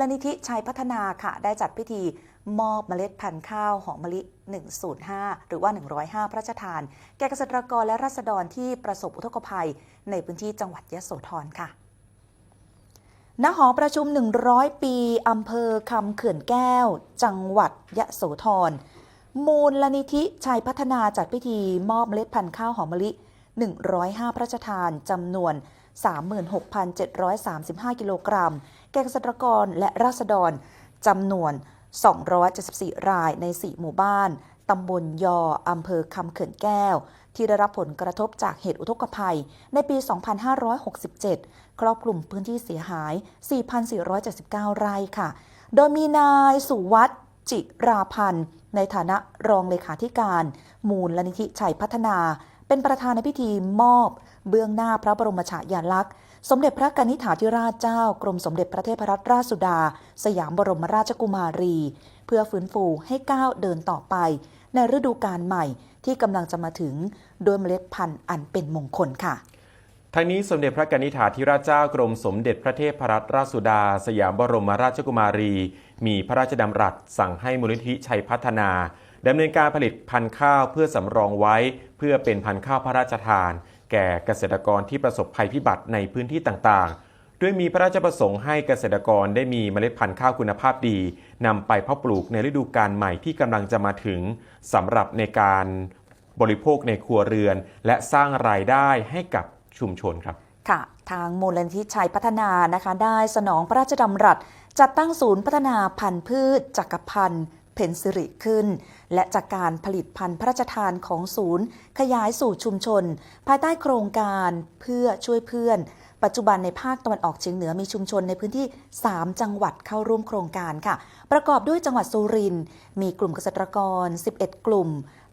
ลนิธิชัยพัฒนาค่ะ ได้จัดพิธีมอบเมล็ดพันธุ์ข้าวหอมมะลิ 105 หรือว่า 105 พระราชทาน แก่เกษตรกรและราษฎรที่ประสบอุทกภัย ในพื้นที่จังหวัดยะโสธรค่ะณหอประชุม 100 ปีอำเภอคำเขื่อนแก้ว จังหวัดยะโสธร มูลนิธิชัยพัฒนาจัดพิธีมอบเมล็ดพันธุ์ข้าวหอมมะลิ 105 พระราชทานจำนวน 36,735 กิโลกรัม แก่เกษตรกรและราษฎรจำนวน 274 รายใน 4 หมู่บ้านตำบลยออำเภอคำเขื่อนแก้ว ที่ได้รับผลกระทบจากเหตุอุทกภัย ในปี 2567 ครอบคลุมพื้นที่เสียหาย 4,479 ไร่ค่ะ โดยมีนายสุวัตจิราพันธ์ ในฐานะรองเลขาธิการ มูลลนิธิชัยพัฒนา เป็นประธานในพิธีมอบ เบื้องหน้าพระบรมฉายาลักษณ์ สมเด็จพระกนิษฐาธิราชเจ้า กรมสมเด็จพระเทพรัตนราชสุดา สยามบรมราชกุมารี เพื่อฟื้นฟูให้ก้าวเดินต่อไป ในฤดูกาลใหม่ที่กำลังจะมาถึงโดยเมล็ดพันธุ์อันเป็นมงคลค่ะทั้งนี้สมเด็จพระกนิษฐาธิราชเจ้ากรมสมเด็จพระเทพรัตนราชสุดา สยามบรมราชกุมารี มีพระราชดำรัสสั่งให้มูลนิธิชัยพัฒนาดำเนินการผลิตพันธุ์ข้าวเพื่อสำรองไว้ เพื่อเป็นพันธุ์ข้าวพระราชทาน แก่เกษตรกรที่ประสบภัยพิบัติในพื้นที่ต่างๆ ด้วยมีพระราชประสงค์ให้เกษตรกรได้มีเมล็ดพันธุ์ข้าวคุณภาพดีนำไปเพาะปลูกในฤดูกาลใหม่ที่กำลังจะมาถึงสำหรับในการบริโภคในครัวเรือน และสร้างรายได้ให้กับชุมชนครับค่ะทางมูลนิธิชัยพัฒนานะคะ ได้สนองพระราชดำรัสจัดตั้งศูนย์พัฒนาพันธุ์พืชจักรพันธุ์ พนสิริขึ้น และจากการผลิตพันธุ์พระราชทานของศูนย์ ขยายสู่ชุมชน ภายใต้โครงการเพื่อช่วยเพื่อน ปัจจุบันในภาคตะวันออกเฉียงเหนือมีชุมชนในพื้นที่ 3 จังหวัดเข้าร่วมโครงการค่ะ ประกอบด้วยจังหวัดสุรินทร์มีกลุ่มเกษตรกร 11 กลุ่ม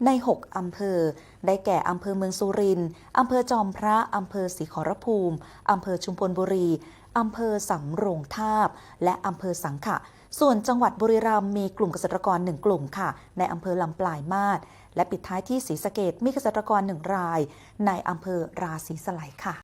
ใน 6 อำเภอ ได้แก่อำเภอเมืองสุรินทร์อำเภอจอมพระอำเภอศรีขอรภูมิอำเภอชุมพลบุรีอำเภอสำโรงทาบ และอำเภอสังขะ ส่วนจังหวัดบุรีรัมย์มีกลุ่มเกษตรกรหนึ่งกลุ่มค่ะ ในอำเภอลำปลายมาศและปิดท้ายที่ศรีสะเกดมีเกษตรกรหนึ่งราย ในอำเภอราศีสไลยค่ะ